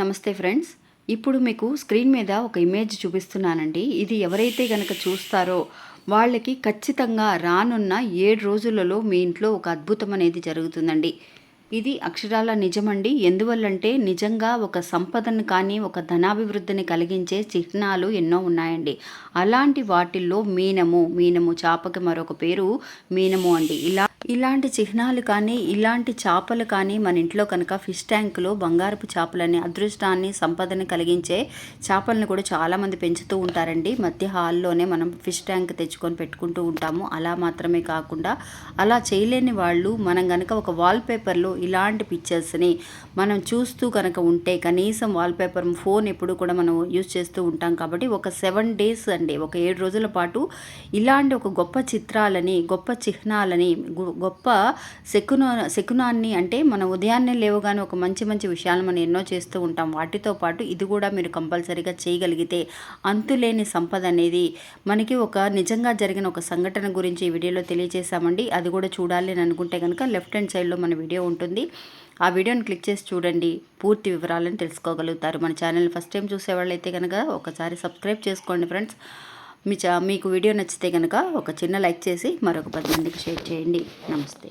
నమస్తే ఫ్రెండ్స్. ఇప్పుడు మీకు స్క్రీన్ మీద ఒక ఇమేజ్ చూపిస్తున్నానండి. ఇది ఎవరైతే గనక చూస్తారో వాళ్ళకి ఖచ్చితంగా రానున్న ఏడు రోజులలో మీ ఇంట్లో ఒక అద్భుతం అనేది జరుగుతుందండి. ఇది అక్షరాల నిజమండి. ఎందువల్లంటే నిజంగా ఒక సంపదను కానీ ఒక ధనాభివృద్ధిని కలిగించే చిహ్నాలు ఎన్నో ఉన్నాయండి. అలాంటి వాటిల్లో మీనము మీనము చాపకి మరొక పేరు మీనము అండి. ఇలా ఇలాంటి చిహ్నాలు కానీ ఇలాంటి చేపలు కానీ మన ఇంట్లో కనుక ఫిష్ ట్యాంకులో బంగారపు చేపలని అదృష్టాన్ని సంపదని కలిగించే చేపలను కూడా చాలామంది పెంచుతూ ఉంటారండి. మధ్య హాల్లోనే మనం ఫిష్ ట్యాంక్ తెచ్చుకొని పెట్టుకుంటూ ఉంటాము. అలా మాత్రమే కాకుండా అలా చేయలేని వాళ్ళు మనం కనుక ఒక వాల్పేపర్లో ఇలాంటి పిక్చర్స్ని మనం చూస్తూ కనుక ఉంటే కనీసం వాల్పేపర్ ఫోన్ ఎప్పుడు కూడా మనం యూజ్ చేస్తూ ఉంటాం కాబట్టి ఒక సెవెన్ డేస్ అండి ఒక ఏడు రోజుల పాటు ఇలాంటి ఒక గొప్ప చిత్రాలని గొప్ప చిహ్నాలని గొప్ప శకున శకునాన్ని అంటే మన ఉదయాన్నే లేవగానే ఒక మంచి మంచి విషయాలు మనం ఎన్నో చేస్తూ ఉంటాం. వాటితో పాటు ఇది కూడా మీరు కంపల్సరీగా చేయగలిగితే అంతులేని సంపద అనేది మనకి ఒక నిజంగా జరిగిన ఒక సంఘటన గురించి ఈ వీడియోలో తెలియజేశామండి. అది కూడా చూడాలి అని అనుకుంటే కనుక లెఫ్ట్ హ్యాండ్ సైడ్లో మన వీడియో ఉంటుంది. ఆ వీడియోని క్లిక్ చేసి చూడండి. పూర్తి వివరాలను తెలుసుకోగలుగుతారు. మన ఛానల్ ఫస్ట్ టైం చూసేవాళ్ళైతే కనుక ఒకసారి సబ్స్క్రైబ్ చేసుకోండి ఫ్రెండ్స్. మీ చా మీకు వీడియో నచ్చితే కనుక ఒక చిన్న లైక్ చేసి మరొక పది మందికి షేర్ చేయండి. నమస్తే.